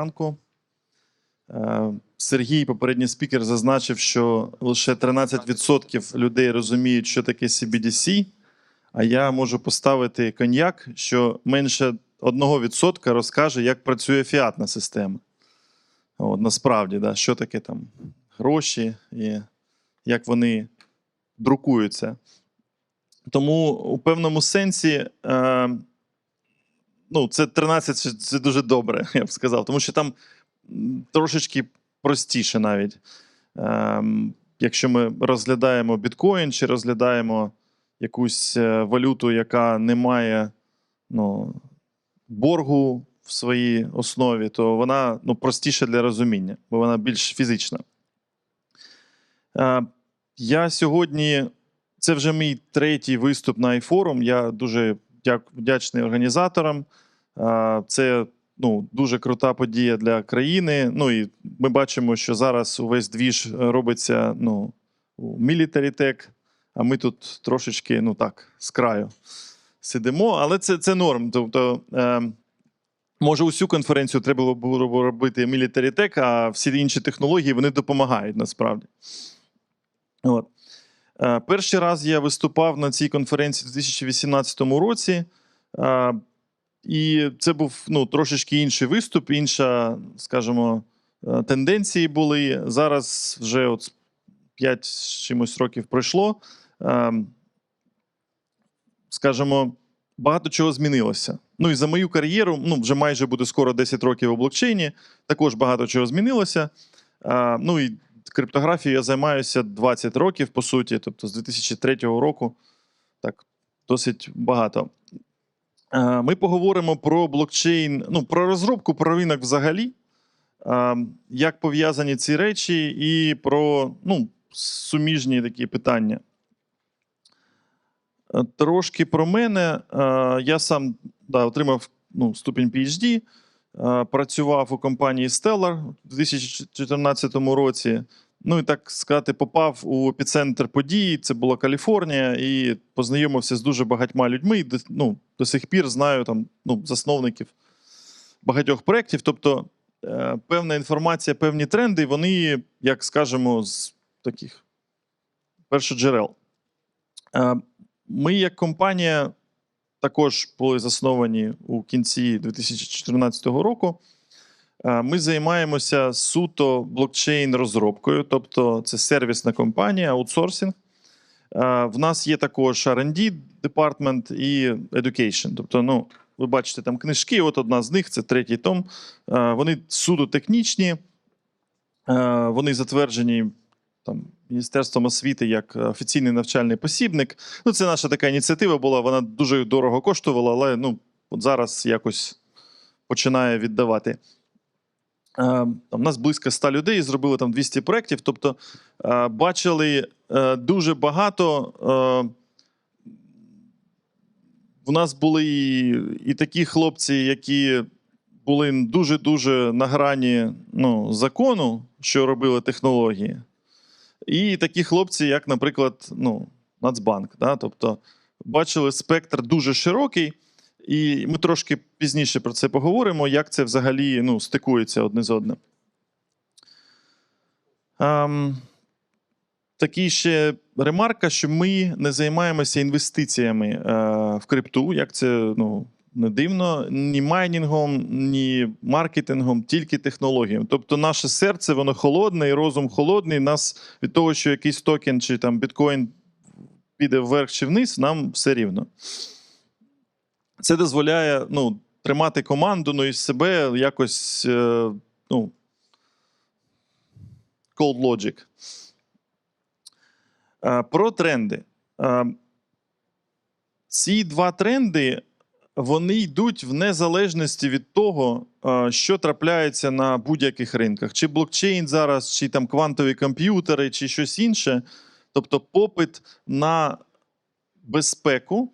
Ранку. Е, Сергій, попередній спікер, зазначив, що лише 13% людей розуміють, що таке CBDC, а я можу поставити коньяк, що менше 1% розкаже, як працює фіатна система. От, насправді, да, що таке там гроші і як вони друкуються. Тому у певному сенсі. Ну, це 13 це- дуже добре, я б сказав, тому що там трошечки простіше навіть. Ем, якщо ми розглядаємо біткоін чи розглядаємо якусь е, валюту, яка не має ну, боргу в своїй основі, то вона ну, простіша для розуміння, бо вона більш фізична. Е, я сьогодні, це вже мій третій виступ на iForum. Я дуже вдячний організаторам. Це ну, дуже крута подія для країни. Ну і ми бачимо, що зараз увесь двіж робиться ну, у Military а ми тут трошечки, ну так, з краю сидимо. Але це, це норм. Тобто, е, може, усю конференцію треба було робити Military Tech, а всі інші технології вони допомагають насправді. От. Е, Перший раз я виступав на цій конференції у 2018 році. І це був ну, трошечки інший виступ, інша, скажімо, е, тенденції були. Зараз вже от 5 з чимось років пройшло. Е, Скажімо, багато чого змінилося. Ну і за мою кар'єру, ну вже майже буде скоро 10 років у блокчейні. Також багато чого змінилося. Е, Ну і криптографією я займаюся 20 років, по суті, тобто з 2003 року. Так, досить багато. Е, Ми поговоримо про блокчейн, ну, про розробку, про ринок взагалі, е, як пов'язані ці речі, і про ну, суміжні такі питання. Е, Трошки про мене. Я сам да, отримав ну, ступінь PhD, працював у компанії Stellar у 2014 році. Ну і так сказати, попав у епіцентр подій. Це була Каліфорнія, і познайомився з дуже багатьма людьми. і Ну, до сих пір знаю там ну, засновників багатьох проєктів. Тобто, е, певна інформація, певні тренди, вони, як скажемо, з таких першоджерел. Е, Ми, як компанія, також були засновані у кінці 2014 року. Е, Ми займаємося суто блокчейн розробкою, тобто це сервісна компанія, аутсорсинг. Е, В нас є також R&D департмент і education. Тобто, ну, ви бачите там книжки, от одна з них це третій том. Е, Вони суто технічні, вони затверджені там, Міністерством освіти як офіційний навчальний посібник. Ну, це наша така ініціатива була, вона дуже дорого коштувала, але ну, от зараз якось починає віддавати. Е, там, У нас близько 100 людей, зробили там 200 проєктів. Тобто е, бачили е, дуже багато. У нас були і такі хлопці, які були дуже-дуже на грані ну, закону, що робили технології. І такі хлопці, як, наприклад, ну, Нацбанк. Да? Тобто бачили спектр дуже широкий. І ми трошки пізніше про це поговоримо, як це взагалі ну, стикується одне з одним. Ем, такий ще ремарка, що ми не займаємося інвестиціями е, в крипту, як це ну, не дивно, ні майнінгом, ні маркетингом, тільки технологіями. Тобто, наше серце воно холодне і розум холодний. Нас від того, що якийсь токен чи там біткоін піде вверх чи вниз, нам все рівно. Це дозволяє ну, тримати команду, ну і себе якось е, ну, cold logic. Е, Про тренди. Е, Ці два тренди вони йдуть в незалежності від того, що трапляється на будь-яких ринках. Чи блокчейн зараз, чи там квантові комп'ютери, чи щось інше. Тобто попит на безпеку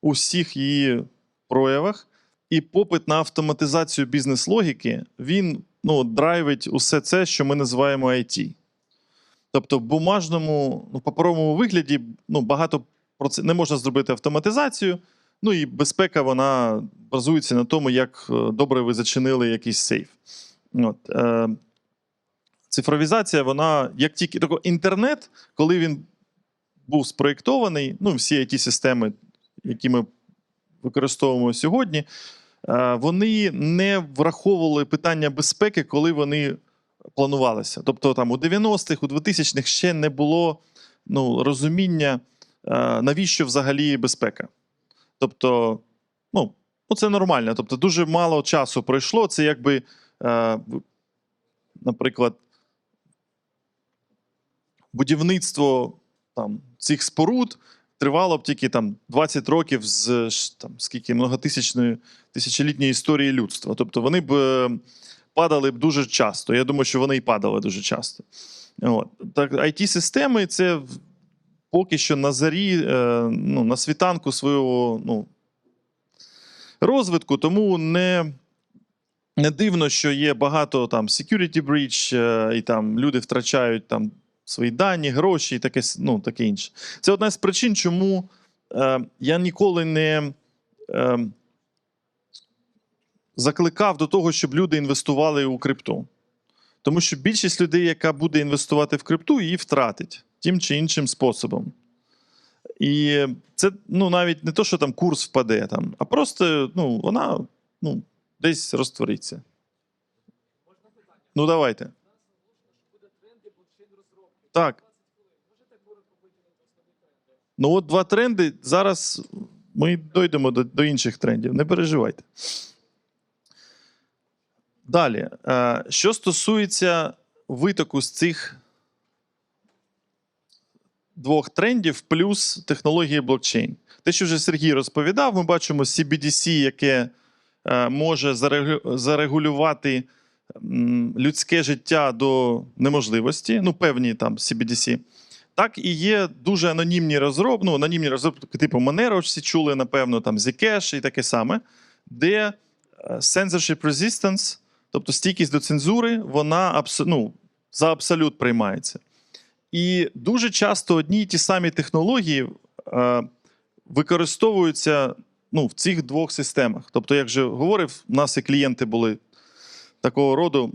у всіх її проявах, і попит на автоматизацію бізнес-логіки, він ну, драйвить усе це, що ми називаємо IT. Тобто, в бумажному, ну, паперовому вигляді ну, багато це не можна зробити автоматизацію. Ну і безпека, вона базується на тому, як е, добре ви зачинили якийсь сейф. От, е, цифровізація, вона як тільки тако, інтернет, коли він був спроєктований, ну, всі it системи, які ми використовуємо сьогодні, е, вони не враховували питання безпеки, коли вони планувалися. Тобто там у 90-х, у 2000-х ще не було ну, розуміння, е, навіщо взагалі безпека. Тобто, ну, ну, це нормально. Тобто, дуже мало часу пройшло. Це якби, е, наприклад, будівництво там, цих споруд тривало б тільки там 20 років з там, скільки многотисячної тисячолітньої історії людства. Тобто вони б е, падали б дуже часто. Я думаю, що вони і падали дуже часто. От. Так, IT-системи це поки що на зарі, е, ну, на світанку свого ну, розвитку, тому не. Не дивно, що є багато там security breach, е, і там люди втрачають там свої дані, гроші і таке, ну, таке інше. Це одна з причин, чому е, я ніколи не е, закликав до того, щоб люди інвестували у крипту. Тому що більшість людей, яка буде інвестувати в крипту, її втратить тим чи іншим способом. І це ну, навіть не то, що там курс впаде, там, а просто ну, вона ну, десь розтвориться. Ну, давайте. Так. Ну, от два тренди. Зараз ми дійдемо до, до інших трендів. Не переживайте. Далі. Е, Що стосується витоку з цих двох трендів, плюс технології блокчейн. Те, що вже Сергій розповідав, ми бачимо CBDC, яке е, може зарегулювати людське життя до неможливості, ну, певні там CBDC. Так і є дуже анонімні розробки, ну, анонімні розробки, типу Monero, всі чули, напевно, там Zcash і таке саме, де е, censorship resistance, тобто стійкість до цензури, вона ну, за абсолют приймається. І дуже часто одні й ті самі технології е, використовуються ну, в цих двох системах. Тобто, як вже говорив, у нас і клієнти були такого роду,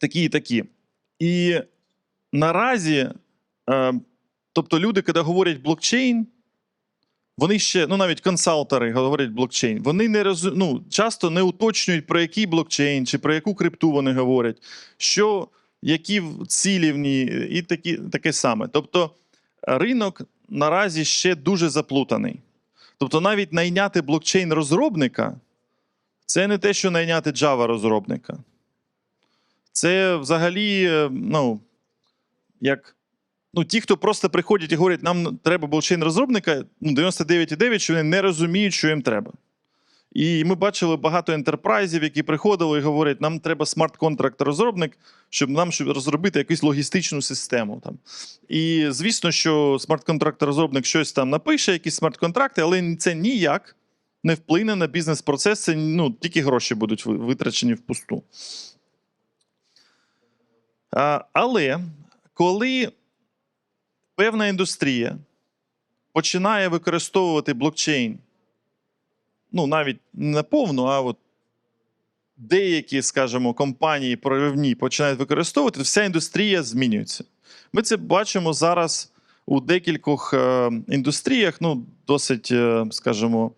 такі і такі. І наразі, е, тобто, люди, коли говорять блокчейн, вони ще, ну навіть консалтери говорять блокчейн, вони не розу, ну, часто не уточнюють, про який блокчейн чи про яку крипту вони говорять, що, які цілі в ній, і такі, таке саме. Тобто ринок наразі ще дуже заплутаний. Тобто, навіть найняти блокчейн-розробника це не те, що найняти Java-розробника. Це взагалі, е, ну, як. Ну, ті, хто просто приходять і говорять, нам треба блокчейн-розробника, ну, 99,9, що вони не розуміють, що їм треба. І ми бачили багато ентерпрайзів, які приходили і говорять, нам треба смарт-контракт-розробник, щоб нам щоб розробити якусь логістичну систему. Там. І звісно, що смарт-контракт-розробник щось там напише, якісь смарт-контракти, але це ніяк не вплине на бізнес-процес, це ну, тільки гроші будуть ви- витрачені впусту. А, але коли певна індустрія починає використовувати блокчейн, ну навіть не наповну, а от деякі, скажімо, компанії проривні починають використовувати, вся індустрія змінюється. Ми це бачимо зараз у декількох е, індустріях, ну, досить, е, скажімо,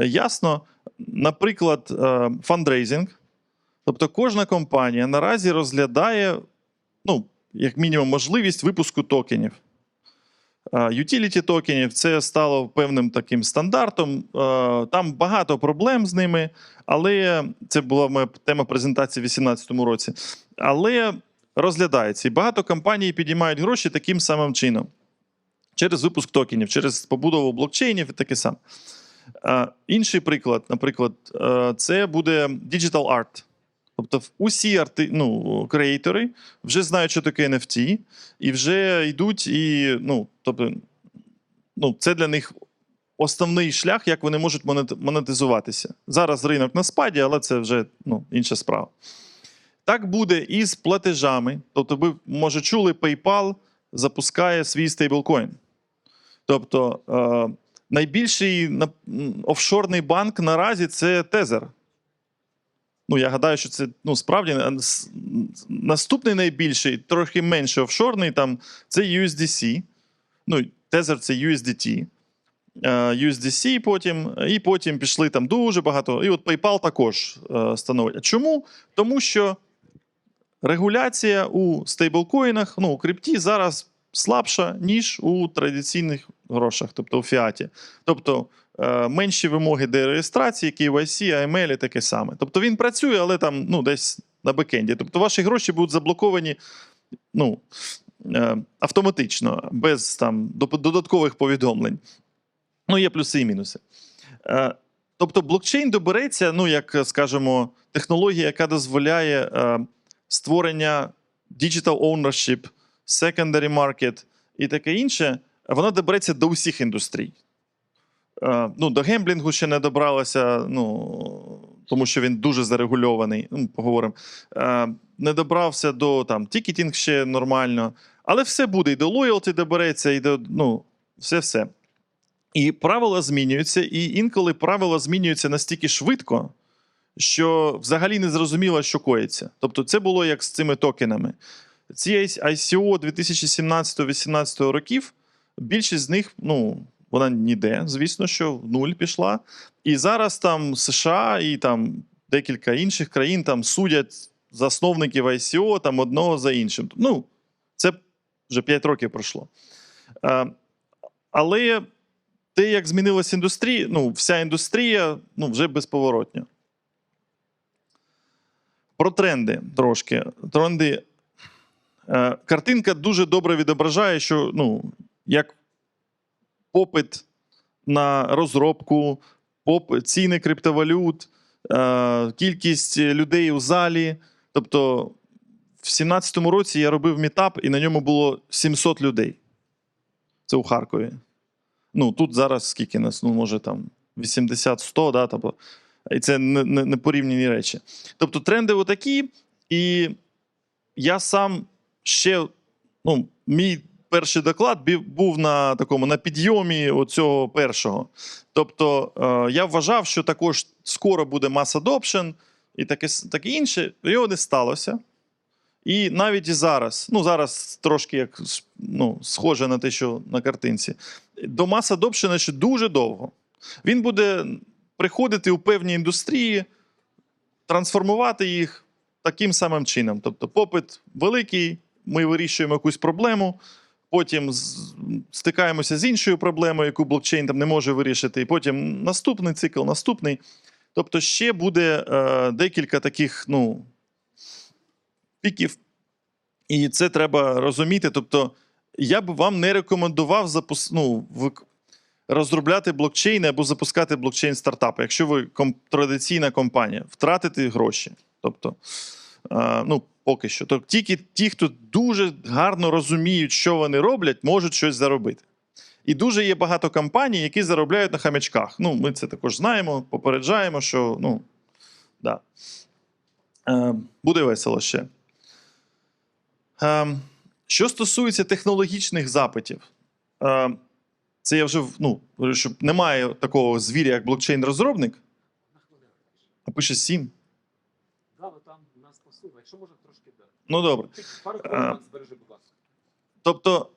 ясно. Наприклад, е, фандрейзинг. Тобто кожна компанія наразі розглядає, ну, як мінімум, можливість випуску токенів. Е, Utility токенів це стало певним таким стандартом. Е, Там багато проблем з ними, але це була моя тема презентації в 2018 році. Але розглядається. І багато компаній підіймають гроші таким самим чином. Через випуск токенів, через побудову блокчейнів і таке саме. Е, Інший приклад, наприклад, е, це буде digital art. Тобто усі арти, ну, креатори вже знають, що таке NFT, і вже йдуть, і ну, тобто, ну, це для них основний шлях, як вони можуть монетизуватися. Зараз ринок на спаді, але це вже ну, інша справа. Так буде і з платежами. Тобто, ви, може, чули, PayPal запускає свій стейблкоін. Тобто, е, найбільший офшорний банк наразі це Тезер. Ну, я гадаю, що це ну, справді наступний найбільший, трохи менше офшорний, там, це USDC. Ну, Tether це USDT. е, USDC потім, і потім пішли там дуже багато. І от PayPal також е, становить. Чому? Тому що регуляція у стейблкоїнах, ну, у крипті зараз слабша, ніж у традиційних грошах, тобто у фіаті. Тобто е, менші вимоги до реєстрації, KYC, AML і таке саме. Тобто він працює, але там ну, десь на бекенді. Тобто ваші гроші будуть заблоковані ну, е, автоматично, без там, додаткових повідомлень. Ну, є плюси і мінуси. Е, тобто, блокчейн добереться, ну, як скажімо, технологія, яка дозволяє створення digital ownership, secondary market і таке інше, вона добереться до усіх індустрій. Е, ну, до гемблінгу ще не добралася, ну, тому що він дуже зарегульований. Ну, поговоримо. Е, не добрався до там, тікетінг ще нормально. Але все буде, і до лоялті добереться, і до ну, все-все. І правила змінюються, і інколи правила змінюються настільки швидко, що взагалі не зрозуміло, що коїться. Тобто, це було як з цими токенами. Ці ICO 2017-2018 років, більшість з них, ну, вона ніде, звісно, що в нуль пішла. І зараз там США і там декілька інших країн там судять засновників ICO там одного за іншим. Ну, це вже 5 років пройшло. Е, але те, як змінилася індустрія, ну, вся індустрія ну, вже безповоротня. Про тренди трошки. Тренди. Е, картинка дуже добре відображає, що ну, як попит на розробку, ціни криптовалют, е, кількість людей у залі. Тобто, в 17-му році я робив мітап, і на ньому було 700 людей. Це у Харкові. Ну, тут зараз скільки нас, ну, може там 80-100, да, тобто, і це не, не, не порівняні речі. Тобто тренди отакі, і я сам ще, ну, мій перший доклад був на такому на підйомі оцього першого. Тобто е, я вважав, що також скоро буде mass adoption і таке, таке інше. Його не сталося. І навіть і зараз, ну зараз трошки як ну, схоже на те, що на картинці, до mass adoption ще дуже довго. Він буде приходити у певні індустрії, трансформувати їх таким самим чином. Тобто, попит великий, ми вирішуємо якусь проблему, потім стикаємося з іншою проблемою, яку блокчейн там не може вирішити, і потім наступний цикл, наступний. Тобто, ще буде е, декілька таких ну, піків, і це треба розуміти. Тобто, я б вам не рекомендував запус... ну, розробляти блокчейни або запускати блокчейн стартапи, якщо ви ком... традиційна компанія, втратити гроші. Тобто, е, ну, поки що. Тобто, тільки ті, хто дуже гарно розуміють, що вони роблять, можуть щось заробити. І дуже є багато компаній, які заробляють на хамячках. Ну, ми це також знаємо, попереджаємо, що ну, да. е, буде весело ще. Е, що стосується технологічних запитів, е, це я вже ну, що немає такого звіря, як блокчейн-розробник, а пише 7. Да, там нас послухали. Якщо може. Ну добре. А. ласка. Тобто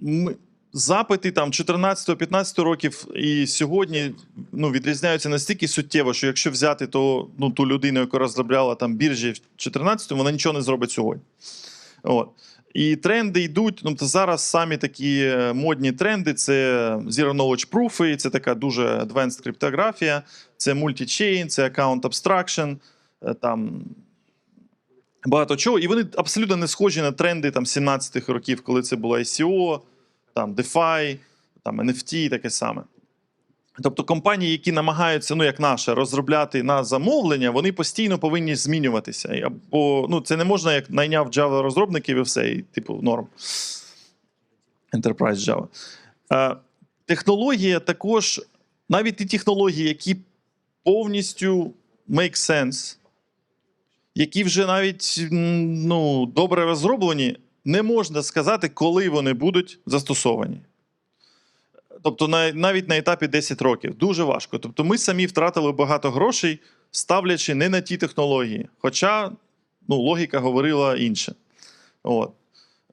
ми, запити там 14-15 років і сьогодні ну, відрізняються настільки суттєво, що якщо взяти то, ну, ту людину, яка розробляла там біржі в 14-му, вона нічого не зробить сьогодні. От. І тренди йдуть. Ну, то зараз самі такі е, модні тренди: це Zero Knowledge Proof, це така дуже advanced криптографія, це multi-chain, це account abstraction, е, там багато чого. І вони абсолютно не схожі на тренди там 17-х років, коли це було ICO, там DeFi, там NFT і таке саме. Тобто компанії, які намагаються, ну як наша, розробляти на замовлення, вони постійно повинні змінюватися. Або ну, це не можна, як найняв Java розробників і все, і типу норм. Enterprise Java. Е, технологія також, навіть ті технології, які повністю make sense, які вже навіть ну, добре розроблені, не можна сказати, коли вони будуть застосовані. Тобто навіть на етапі 10 років. Дуже важко. Тобто ми самі втратили багато грошей, ставлячи не на ті технології. Хоча ну, логіка говорила інше. От.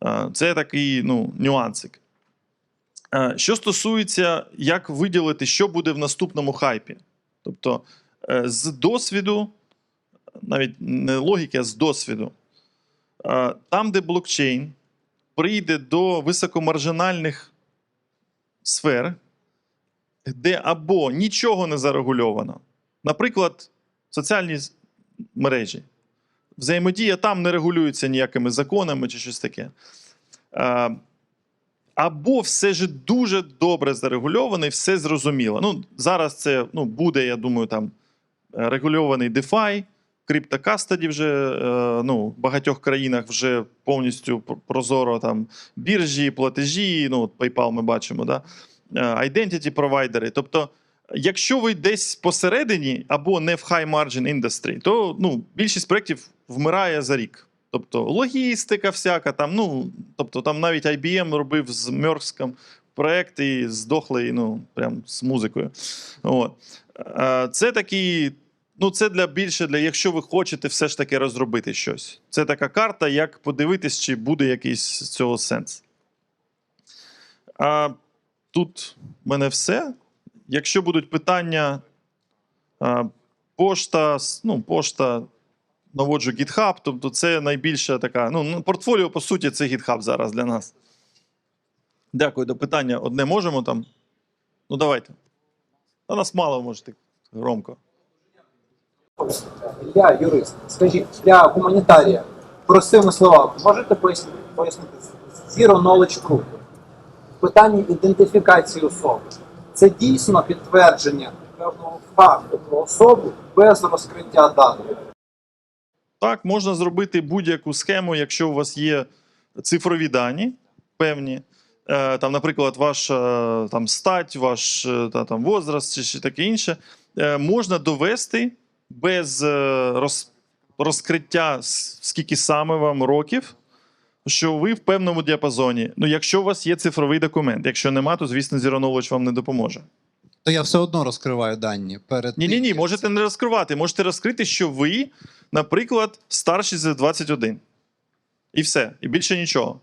Е, Це такий ну, нюансик. Е, Що стосується, як виділити, що буде в наступному хайпі. Тобто, е, з досвіду, навіть не логіки, а з досвіду, там, де блокчейн прийде до високомаржинальних сфер, де або нічого не зарегульовано, наприклад, соціальні мережі. Взаємодія там не регулюється ніякими законами чи щось таке. Або все ж дуже добре зарегульовано і все зрозуміло. Ну, зараз це ну, буде, я думаю, там е, регульований DeFi, криптокастаді вже е, ну, в багатьох країнах вже повністю прозоро там біржі, платежі, ну, PayPal ми бачимо, да? е, identity провайдери. Тобто, якщо ви десь посередині або не в high margin industry, то ну, більшість проєктів вмирає за рік. Тобто логістика всяка, там, ну, тобто там навіть IBM робив з Мерском проєкт і здохли, ну, прям з музикою. От. Е, Це такий, ну, це для більше для, якщо ви хочете все ж таки розробити щось. Це така карта, як подивитись, чи буде якийсь з цього сенс. А, тут в мене все. Якщо будуть питання, пошта, ну, пошта, наводжу GitHub, тобто це найбільша така. Ну, ну, портфоліо, по суті, це GitHub зараз для нас. Дякую. До питання одне можемо там. Ну, давайте. А нас мало можете громко. Я юрист. Скажіть, для гуманітарія, простими словами, можете пояснити, пояснити Zero Knowledge Proof? Питання ідентифікації особи. Це дійсно підтвердження певного факту про особу без розкриття даних. Так, можна зробити будь-яку схему, якщо у вас є цифрові дані певні. Е, Там, наприклад, ваша там, стать, ваш е, та, там, возраст чи, чи таке інше. Е, Можна довести без е, роз, розкриття, скільки саме вам років, що ви в певному діапазоні. Ну, якщо у вас є цифровий документ. Якщо нема, то звісно Zero вам не допоможе. То я все одно розкриваю дані перед Ні, ні, ні, можете не розкривати. Можете розкрити, що ви, наприклад, старші за 21. І все. І більше нічого.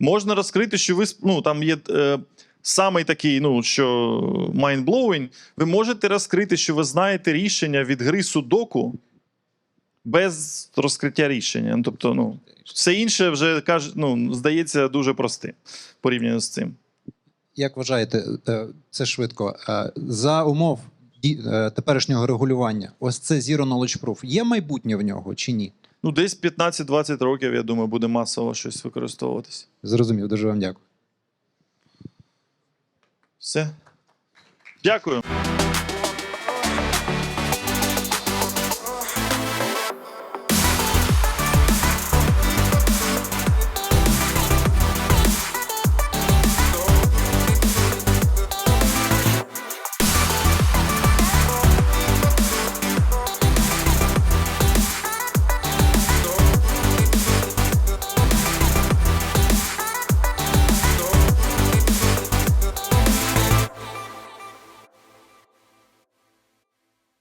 Можна розкрити, що ви ну, там є е, самий такий, ну, що mind-blowing. Ви можете розкрити, що ви знаєте рішення від гри судоку без розкриття рішення. Ну, тобто, ну, все інше вже каже, ну, здається дуже простим порівняно з цим. Як вважаєте, е, це швидко. е, За умов е, теперішнього регулювання, ось це Zero Knowledge Proof, є майбутнє в нього чи ні? Ну, десь 15-20 років, я думаю, буде масово щось використовуватися. Зрозумів, дуже вам дякую. Все. Дякую.